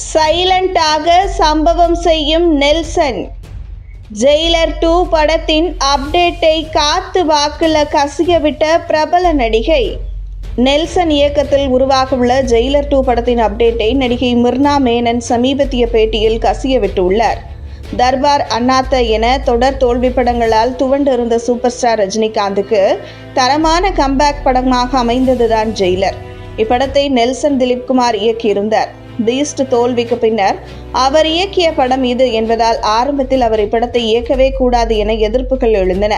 சைலண்டாக சம்பவம் செய்யும் நெல்சன். ஜெயிலர் டூ படத்தின் அப்டேட்டை காத்து வாக்கில் கசியவிட்ட பிரபல நடிகை. நெல்சன் இயக்கத்தில் உருவாகவுள்ள ஜெயிலர் டூ படத்தின் அப்டேட்டை நடிகை மிர்னா மேனன் சமீபத்திய பேட்டியில் கசிய விட்டுள்ளார் தர்பார் அண்ணாத்த என தொடர் தோல்வி படங்களால் துவண்டிருந்த சூப்பர் ஸ்டார் ரஜினிகாந்துக்கு தரமான கம்பேக் படமாக அமைந்ததுதான் ஜெயிலர். இப்படத்தை நெல்சன் திலீப்குமார் இயக்கியிருந்தார். பீஸ்ட் தோல்விக்கு பின்னர் அவர் இயக்கிய படம் இது என்பதால் ஆரம்பத்தில் அவர் இப்படத்தை இயக்கவே கூடாது என எதிர்ப்புகள் எழுந்தன.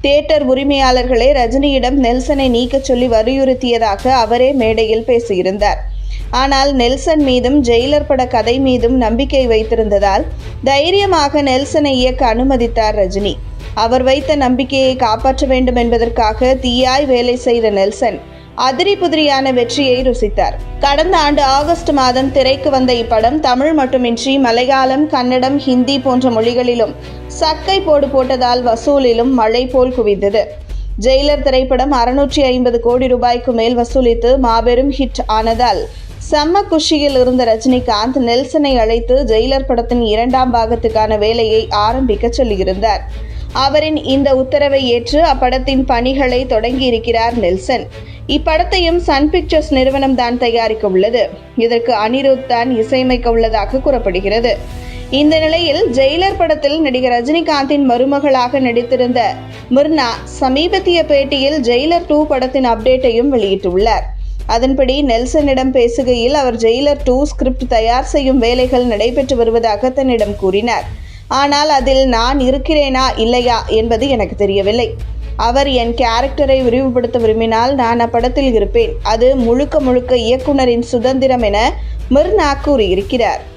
தியேட்டர் உரிமையாளர்களே ரஜினியிடம் நெல்சனை நீக்கச் சொல்லி வலியுறுத்தியதாக அவரே மேடையில் பேசியிருந்தார். ஆனால் நெல்சன் மீதும் ஜெயிலர் பட கதை மீதும் நம்பிக்கை வைத்திருந்ததால் தைரியமாக நெல்சனை இயக்க அனுமதித்தார் ரஜினி. அவர் வைத்த நம்பிக்கையை காப்பாற்ற வேண்டும் என்பதற்காக தீயாய் வேலை செய்த நெல்சன் அதிரி புதிரியான வெற்றியை ருசித்தார். கடந்த ஆண்டு ஆகஸ்ட் மாதம் திரைக்கு வந்த இப்படம் தமிழ் மட்டுமின்றி மலையாளம் கன்னடம் ஹிந்தி போன்ற மொழிகளிலும் சக்கை போடு போட்டதால் வசூலிலும் மழை போல் குவிந்தது. ஜெயிலர் திரைப்படம் அறுநூற்றி ஐம்பது கோடி ரூபாய்க்கு மேல் வசூலித்து மாபெரும் ஹிட் ஆனதால் செம்ம குஷியில் இருந்த ரஜினிகாந்த் நெல்சனை அழைத்து ஜெயிலர் படத்தின் இரண்டாம் பாகத்துக்கான வேலையை ஆரம்பிக்க சொல்லியிருந்தார். அவரின் இந்த உத்தரவை ஏற்று அப்படத்தின் பணிகளை தொடங்கியிருக்கிறார் நெல்சன். இப்படத்தையும் சன் பிக்சர்ஸ் நிறுவனம் தான் தயாரிக்க உள்ளது. இதற்கு அனிருத் தான் இசையமைக்க உள்ளதாக கூறப்படுகிறது. இந்த நிலையில் ஜெயிலர் படத்தில் நடிகர் ரஜினிகாந்தின் மருமகளாக நடித்திருந்த மிர்னா சமீபத்திய பேட்டியில் ஜெயிலர் டூ படத்தின் அப்டேட்டையும் வெளியிட்டுள்ளார். அதன்படி நெல்சனிடம் பேசுகையில் அவர் ஜெயிலர் டூ ஸ்கிரிப்ட் தயார் செய்யும் வேலைகள் நடைபெற்று வருவதாக தன்னிடம் கூறினார். ஆனால் அதில் நான் இருக்கிறேனா இல்லையா என்பது எனக்கு தெரியவில்லை. அவர் என் கேரக்டரை விரிவுபடுத்த விரும்பினால் நான் அப்படத்தில் இருப்பேன். அது முழுக்க முழுக்க இயக்குனரின் சுதந்திரம் என மிர்னா கூறியிருக்கிறார்.